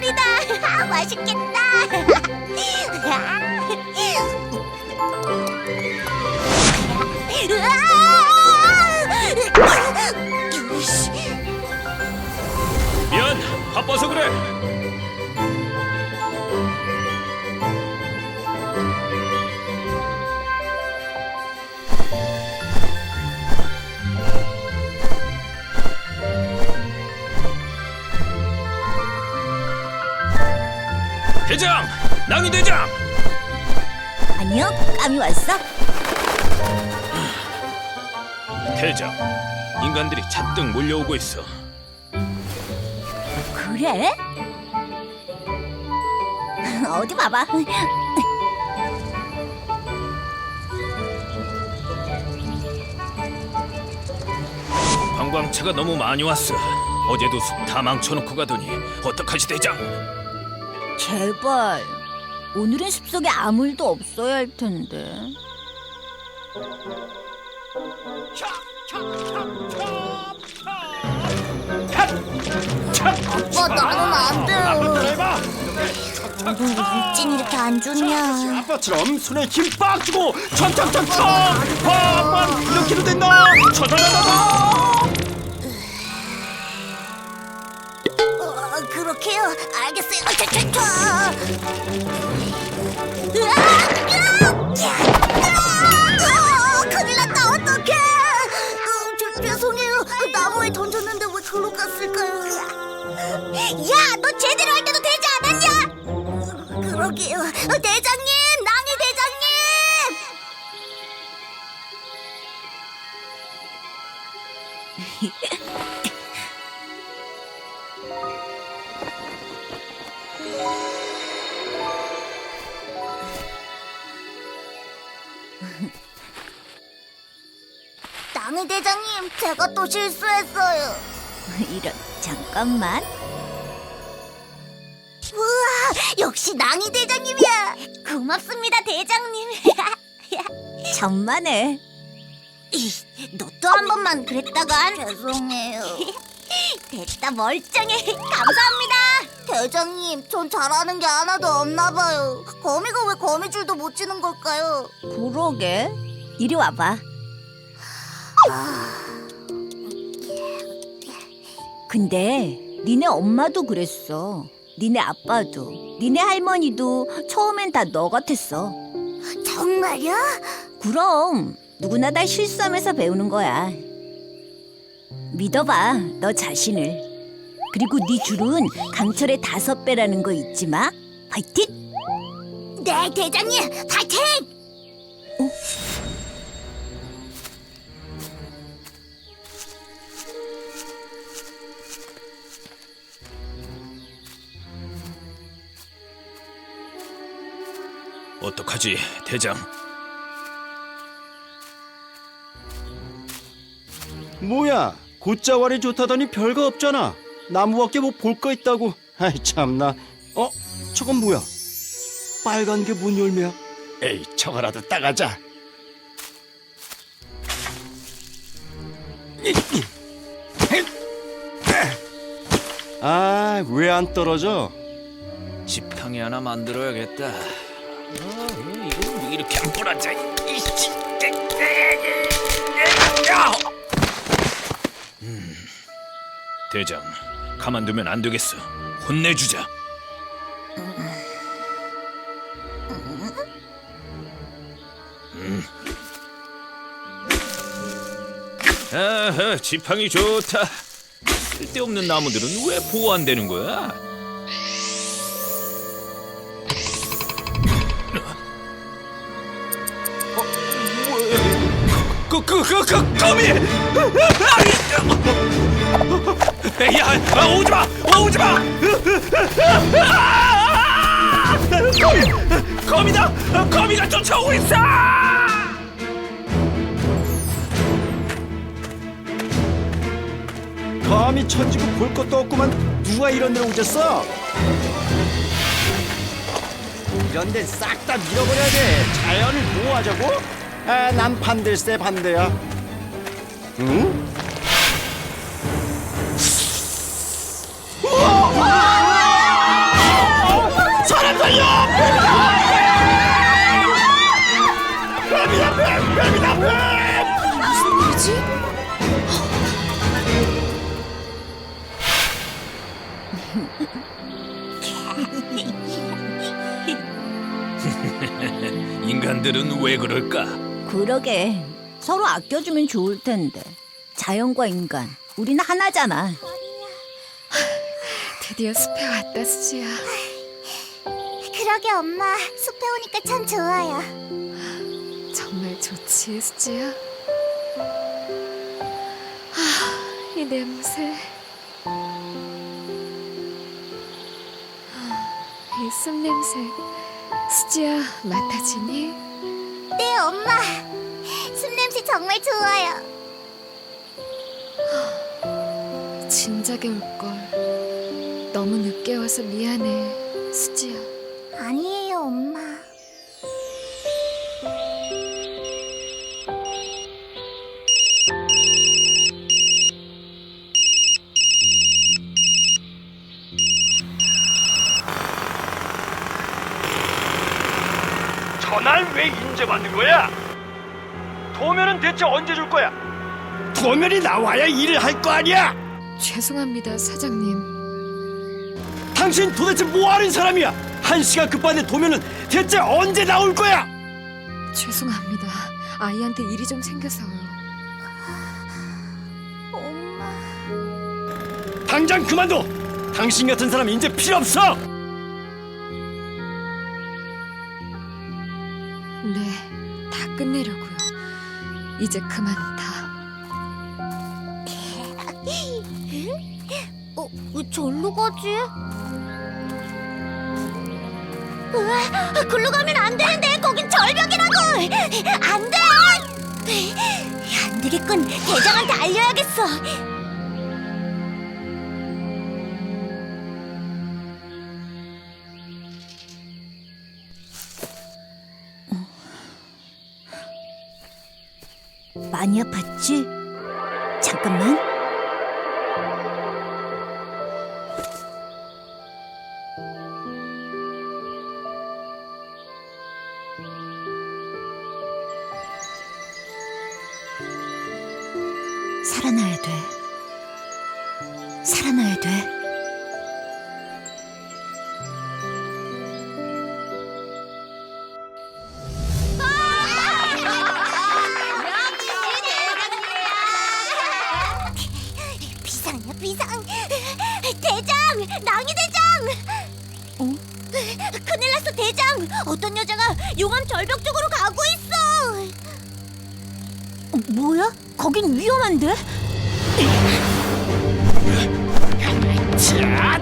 꿀이다. 맛있겠다. 으아! 미안, 바빠서 그래. 대장, 낭이 대장. 안녕, 감이 왔어? 대장, 인간들이 잔뜩 몰려오고 있어. 그래? 어디 봐봐. 관광차가 너무 많이 왔어. 어제도 숲 다 망쳐놓고 가더니 어떡하지 대장? 제발. 오늘은 숲속에 아무 일도 없어야 할 텐데. 아빠 나는 안 돼. 너도 일진 이렇게 안 좋냐? 아빠처럼 손에 힘 빡 주고 촥촥촥촥 팍팍 이렇게도 된다 쳐다다다 그렇게요. 알겠어요. 어, 저, 저, 저. 으아! 으아! 어, 큰일 났다. 어떡해. 어, 저, 죄송해요. 나무에 던졌는데 왜 글로 갔을까요? 야, 너 제대로 할 때도 되지 않았냐? 그러게요. 어, 대장님, 낭이 대장님. 낭이 대장님, 제가 또 실수했어요. 이런, 잠깐만. 우와, 역시 낭이 대장님이야. 고맙습니다, 대장님. 천만에. 너 또 한 번만 그랬다간 죄송해요. 됐다 멀쩡해. 감사합니다. 대장님, 전 잘하는 게 하나도 없나 봐요. 거미가 왜 거미줄도 못 치는 걸까요? 그러게. 이리 와봐. 근데 니네 엄마도 그랬어. 니네 아빠도, 니네 할머니도 처음엔 다 너 같았어. 정말요? 그럼 누구나 다 실수하면서 배우는 거야. 믿어봐, 너 자신을. 그리고 네 줄은 강철의 다섯 배라는 거 잊지 마. 파이팅! 네, 대장님, 파이팅! 어? 어떡하지 대장? 뭐야 곶자왈이 좋다더니 별거 없잖아. 나무밖에 뭐 볼 거 있다고. 아이 참나. 어 저건 뭐야? 빨간 게뭔 열매야? 에이 저거라도 따가자. 아 왜 안 떨어져? 지팡이 하나 만들어야겠다. 어, 이거 왜 이렇게 안 부러져? 이씨. 음, 대장, 가만두면 안 되겠어. 혼내주자. 음. 아하, 지팡이 좋다. 쓸데없는 나무들은 왜 보호 안 되는 거야? 그, 그, 그, 그, 거미! 야, 아, 오지 마! 오지 마! 거미! 거미다! 거미가 쫓아오고 있어! 감히 천지고 볼 것도 없구만 누가 이런 데로 오셨어 이런 데 싹 다 밀어버려야 돼 자연을 보호하자고? 아, 난 반들세 반대야. 응? 사람 살려! 뱀이다! 뱀이다! 뱀! 뱀이다! 뱀! 무슨 일이지? 인간들은 왜 그럴까? 그러게 서로 아껴주면 좋을 텐데 자연과 인간 우리는 하나잖아 드디어 숲에 왔다 수지야. 그러게 엄마 숲에 오니까 참 좋아요. 정말 좋지 수지야. 아, 이 냄새. 아, 이숲 냄새. 수지야 맡아지니? 네 엄마 숲 냄새 정말 좋아요. 진작에 올 걸. 너무 늦게 와서 미안해 수지야. 전화를 왜 인제 받는 거야? 도면은 대체 언제 줄 거야? 도면이 나와야 일을 할 거 아니야? 죄송합니다 사장님. 당신 도대체 뭐 하는 사람이야? 한 시간 급한데 도면은 대체 언제 나올 거야? 죄송합니다. 아이한테 일이 좀 생겨서요. 엄마. 당장 그만둬! 당신 같은 사람 이제 필요 없어! 이제 그만 다. 어, 왜 절로 가지? 으아, 글로 가면 안 되는데 거긴 절벽이라고! 안 돼! 안 되겠군. 대장한테 알려야겠어. 아팠지? 잠깐만. 살아나야 돼. 살아나야 돼 거긴 위험한데? 가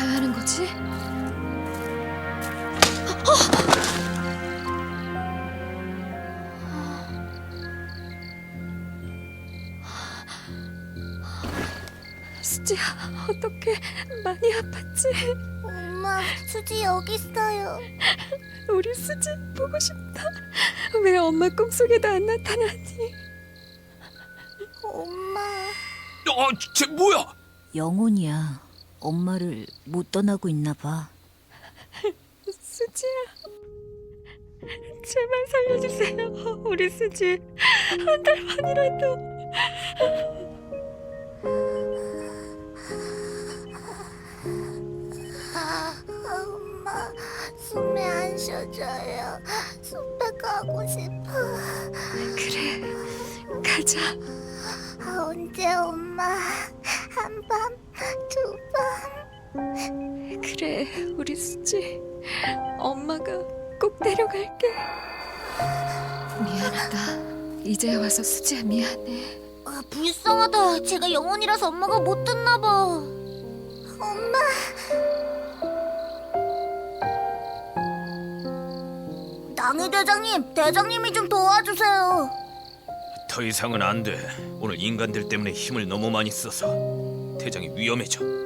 가야 하는 거지? 수지야 어떻게 많이 아팠지? 엄마 수지 여기 있어요 우리 수지 보고 싶다. 왜 엄마 꿈속에도 안 나타나니? 엄마 어, 쟤 뭐야? 영혼이야 엄마를 못 떠나고 있나 봐 수지야. 제발 살려주세요. 우리 수지 한 달 반이라도. 엄마 숨이 안 쉬어져요 숲에 가고 싶어 그래 가자. 아, 언제 엄마 한 밤 두밤 그래 우리 수지 엄마가 꼭 데려갈게. 미안하다. 이제 와서 수지야 미안해. 아, 불쌍하다. 제가 영혼이라서 엄마가 못 듣나 봐. 엄마. 나 낭희 대장님, 대장님이 좀 도와주세요. 더 이상은 안 돼. 오늘 인간들 때문에 힘을 너무 많이 써서 대장이 위험해져.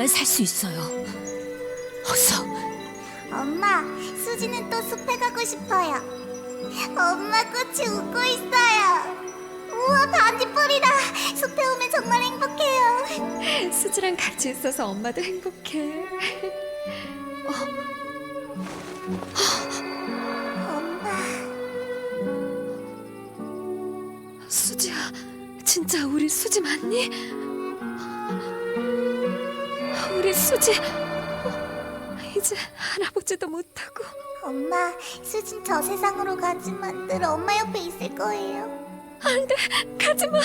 그래야 살 수 있어요. 어서. 엄마, 수지는 또 숲에 가고 싶어요. 엄마 꽃이 웃고 있어요. 우와, 반딧불이다. 숲에 오면 정말 행복해요. 수지랑 같이 있어서 엄마도 행복해. 엄마, 수지야, 진짜 우리 수지 맞니? 우리 수지 어, 이제 알아보지도 못하고 엄마, 수진 저 세상으로 가지만 늘 엄마 옆에 있을 거예요. 안돼 가지마.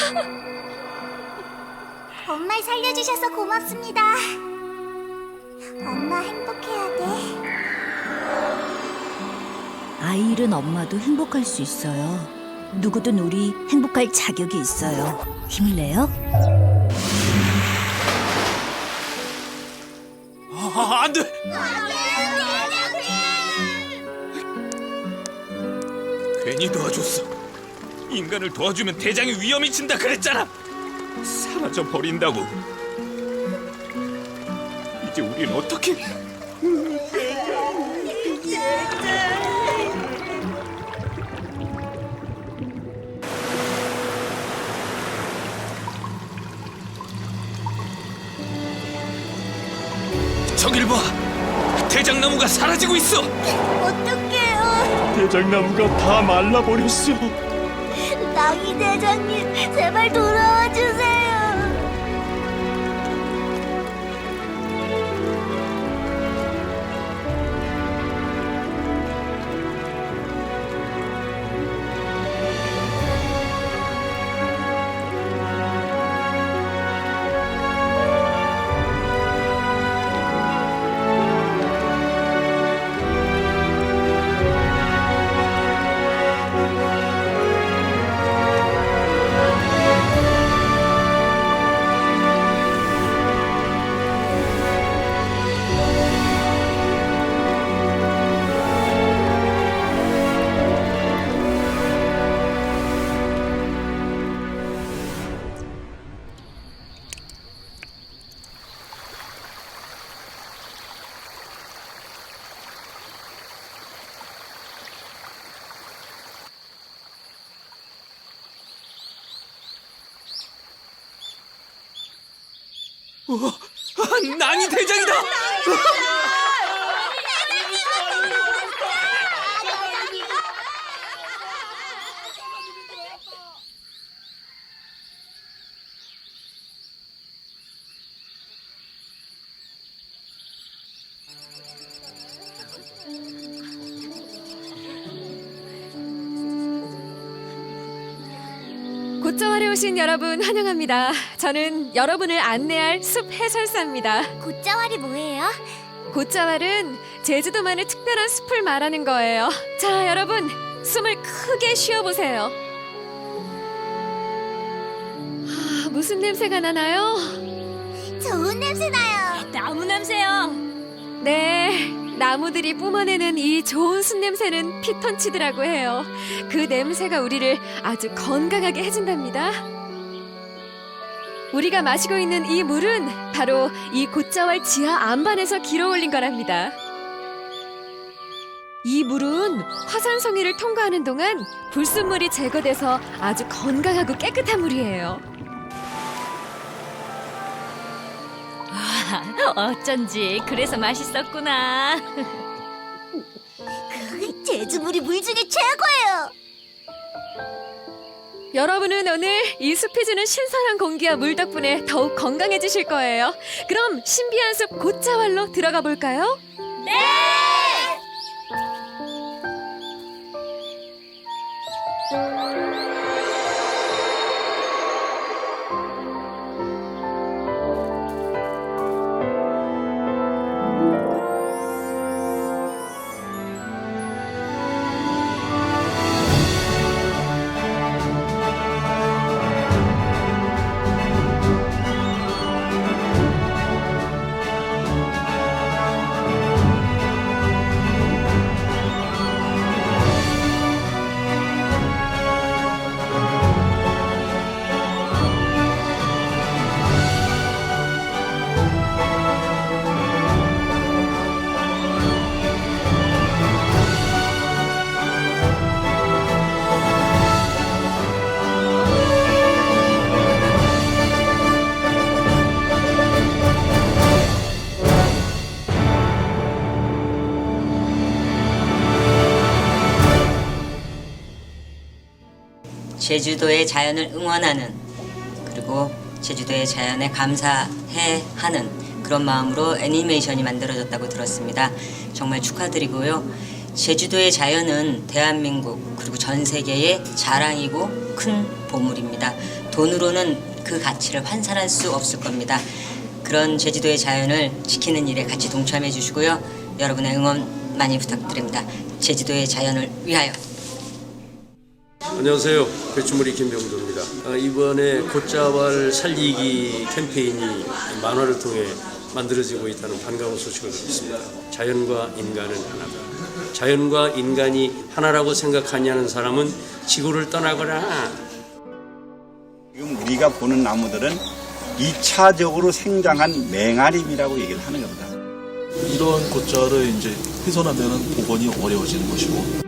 엄마를 살려주셔서 고맙습니다. 엄마 행복해야 돼. 아이 잃은 엄마도 행복할 수 있어요. 누구든 우리 행복할 자격이 있어요. 힘을 내요. 아, 안 돼! 괜히 도와줬어. 인간을 도와주면 대장이 위험이 친다 그랬잖아. 사라져 버린다고. 이제 우린 어떻게? 저길 봐. 대장나무가 사라지고 있어. 어떡해요. 대장나무가 다 말라버렸어. 낭희 대장님, 제발 돌아와 주세요. 아, 난이 대장이다. 여러분 환영합니다. 저는 여러분을 안내할 숲 해설사입니다. 곶자왈이 뭐예요? 곧자왈은 제주도만의 특별한 숲을 말하는 거예요. 자, 여러분, 숨을 크게 쉬어보세요. 아, 무슨 냄새가 나나요? 좋은 냄새 나요. 나무 냄새요. 네, 나무들이 뿜어내는 이 좋은 숲 냄새는 피톤치드라고 해요. 그 냄새가 우리를 아주 건강하게 해준답니다. 우리가 마시고 있는 이 물은 바로 이 곶자왈 지하 안반에서 길어 올린 거랍니다. 이 물은 화산성이를 통과하는 동안 불순물이 제거돼서 아주 건강하고 깨끗한 물이에요. 어쩐지 그래서 맛있었구나. 제주물이 물 중에 최고예요. 여러분은 오늘 이 숲이 주는 신선한 공기와 물 덕분에 더욱 건강해지실 거예요. 그럼 신비한 숲 곶자왈로 들어가 볼까요? 제주도의 자연을 응원하는 그리고 제주도의 자연에 감사해 하는 그런 마음으로 애니메이션이 만들어졌다고 들었습니다. 정말 축하드리고요. 제주도의 자연은 대한민국 그리고 전 세계의 자랑이고 큰 보물입니다. 돈으로는 그 가치를 환산할 수 없을 겁니다. 그런 제주도의 자연을 지키는 일에 같이 동참해 주시고요. 여러분의 응원 많이 부탁드립니다. 제주도의 자연을 위하여. 안녕하세요. 배추머리 김병도입니다. 아, 이번에 곶자왈 살리기 캠페인이 만화를 통해 만들어지고 있다는 반가운 소식을 듣습니다. 자연과 인간은 하나다. 자연과 인간이 하나라고 생각하냐는 사람은 지구를 떠나거라. 지금 우리가 보는 나무들은 2차적으로 생장한 맹아림이라고 얘기를 하는 겁니다. 이런 곶자를 이제 훼손하면 복원이 어려워지는 것이고